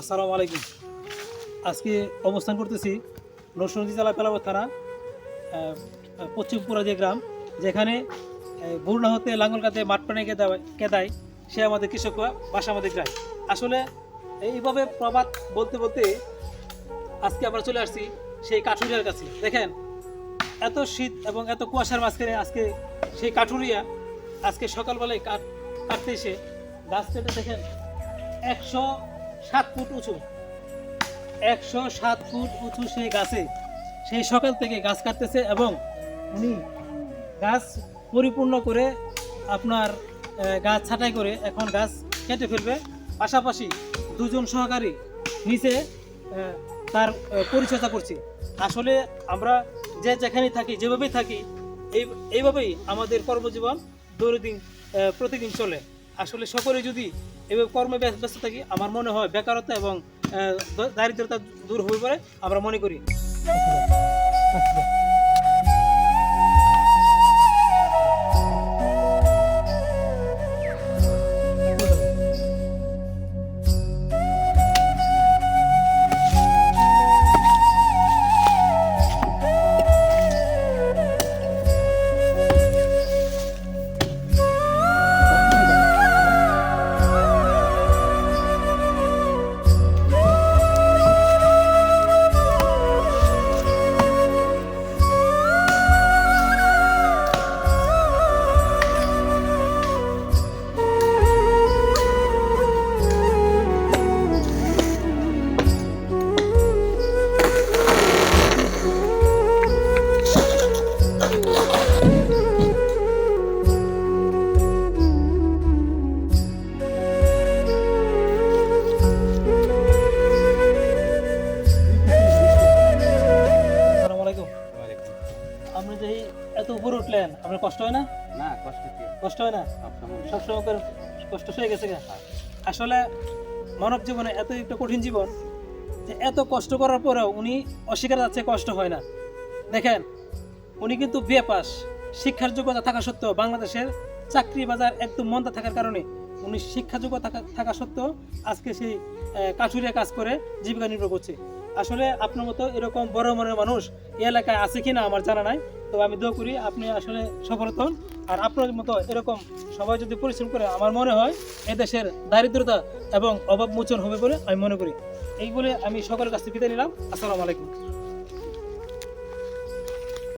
আসসালামু আলাইকুম। আজকে অবস্থান করতেছি নরসিংদী জেলা পেলাবর থানা পশ্চিমপুরা যে গ্রাম, যেখানে বুড়না হতে লাঙ্গলকাতে মাঠ প্রাণী কেদায় সে আমাদের কৃষক বাসা আমাদের গ্রাম। আসলে এইভাবে প্রবাদ বলতে বলতে আজকে আমরা চলে আসছি সেই কাঠুরিয়ার কাছে। দেখেন, এত শীত এবং এত কুয়াশার মাঝখানে আজকে সেই কাঠুরিয়া, আজকে সকালবেলায় কাঠ কাটতে এসে, গাছ কেটে দেখেন, একশো সাত ফুট উঁচু। একশো সাত ফুট উঁচু সেই গাছে। সেই সকাল থেকে গাছ কাটতেছে এবং উনি গাছ পরিপূর্ণ করে আপনার গাছ ছাঁটাই করে এখন গাছ কেটে ফেলবে। পাশাপাশি দুজন সহকারী নিচে তার পরিচর্যা করছে। আসলে আমরা যে যেখানে থাকি, যেভাবেই থাকি, এই, এইভাবেই আমাদের কর্মজীবন দৈনন্দিন প্রতিদিন চলে। আসলে সকলে যদি এভাবে কর্মে ব্যস্ত থাকি, আমার মনে হয় বেকারত্ব এবং দারিদ্রতা দূর হবে বলে আমরা মনে করি। উঠলেন আপনার কষ্ট হয় না? না কষ্ট কি? কষ্ট হয় না? সবসময় কষ্ট হয়ে গেছে আসলে মানব জীবনে এত একটা কঠিন জীবন যে এত কষ্ট করার পরেও উনি অস্বীকার যাচ্ছে কষ্ট হয় না। দেখেন উনি কিন্তু বিএ পাস শিক্ষার যোগ্যতা থাকা সত্ত্বেও বাংলাদেশের চাকরি বাজার একদম মন্দা থাকার কারণে উনি শিক্ষা যোগ্যতা থাকা- সত্ত্বেও আজকে সেই কাঠুরিয়া কাজ করে জীবিকা নির্ভর করছে। আসলে আপনার মতো এরকম বড় মনের মানুষ এই এলাকায় আছে কিনা আমার জানা নাই তো আমি দোয়া করি আপনি আসলে সফলতা হন। আর আপনার মতো এরকম সবাই যদি পরিশ্রম করে, আমার মনে হয় এদেশের দারিদ্রতা এবং অভাব মোচন হবে বলে আমি মনে করি। এই বলে আমি সকলের কাছ থেকে বিদায় নিলাম। আসসালামু আলাইকুম।